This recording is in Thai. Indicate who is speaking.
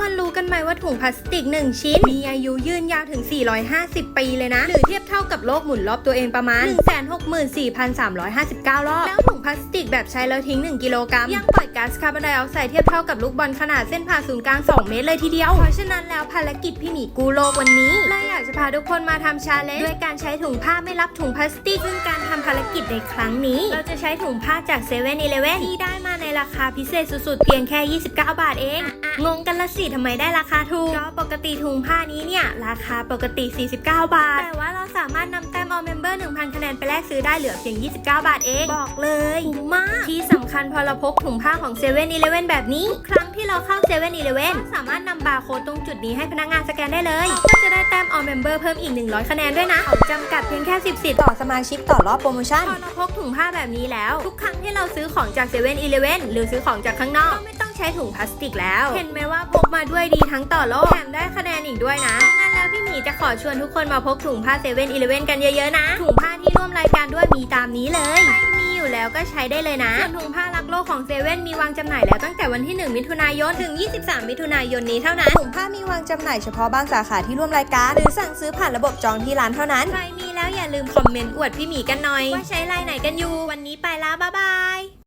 Speaker 1: คนรู้กันไหมว่าถุงพลาสติก 1 ชิ้น มีอายุยืนยาวถึง 450 ปีเลยนะ หรือเทียบเท่ากับโลกหมุนรอบตัวเองประมาณ 164,359 รอบ แล้วถุงพลาสติกแบบใช้แล้วทิ้ง 1 กิโลกรัม ยังปล่อยก๊าซคาร์บอนไดออกไซด์เทียบเท่ากับลูกบอลขนาดเส้นผ่าศูนย์กลาง 2 เมตรเลยทีเดียว เพราะฉะนั้นแล้วภารกิจพี่หมีกูโลกวันนี้เลยอยากจะพาทุกคนมาทำชาเลนจ์ด้วยการใช้ถุงผ้าไม่รับถุงพลาสติกซึ่งการทำภารกิจในครั้งนี้ เราจะใช้ถุงผ้าจาก7 e เ e ่ e อที่ได้มาในราคาพิเศษสุดๆเพียงแค่ 29 บาทเองงงกันละสิทำไมได้ราคาถูก ก็ปกติถุงผ้านี้เนี่ย ราคาปกติ 49 บาท แต่ว่าเราสามารถนำแต้มออเมมเบอร์1,000 คะแนนไปแลกซื้อได้เหลือเพียง 29 บาทเอง บอกเลยคุ้มมาก ที่สำคัญพอเราพกถุงผ้าของ7 e เ e ่ e อแบบนี้ทุกครั้งที่เราเข้า7 e เ e ่ e สามารถนำบาร์โค้ดตรงจุดนี้ให้พนักงานสแกนได้เลยเราก็จะได้แต้มออเมมเบอร์เพิ่มอีก 100 คะแนนด้วยนะเขาจำกัดเพียงแค่ 10สิทธิ์ต่อสมาชิกต่อรอบโปรโมชั่นพอเราพกถุงผ้าแบบนี้แล้ว ทุกครั้งที่เราซื้อของจาก7 e เ e ่ e หรือซื้อของจากข้างนอกก็ไม่ต้อง ใช้ถุงพลาสติกแล้ว เห็นไหมว่าพกมาด้วยดีทั้งต่อโลกแถมได้คะแนนอีกด้วยนะงั้นแล้วพี่หมีจะขอชวนทุกคนมาพกถุงผ้า7 e เ e ่ e กันเยอะๆนะ ถุงผ้าที่ร่วมรายการด้วยมีตามนี้เลยใครมีอยู่แล้วก็ใช้ได้เลยนะส่วนถุงผ้ารักโลกของเซเว่นมีวางจำหน่ายแล้วตั้งแต่วันที่ 1 มิถุนายนถึง 23 มิถุนายนนี้เท่านั้นถุงผ้ามีวางจำหน่ายเฉพาะบางสาขาที่ร่วมรายการหรือสั่งซื้อผ่านระบบจองที่ร้านเท่านั้นใครมีแล้วอย่าลืมคอมเมนต์อวดพี่หมีกันหน่อยว่าใช้ลายไหนกันอยู่วันนี้ไปแล้วบ๊ายบาย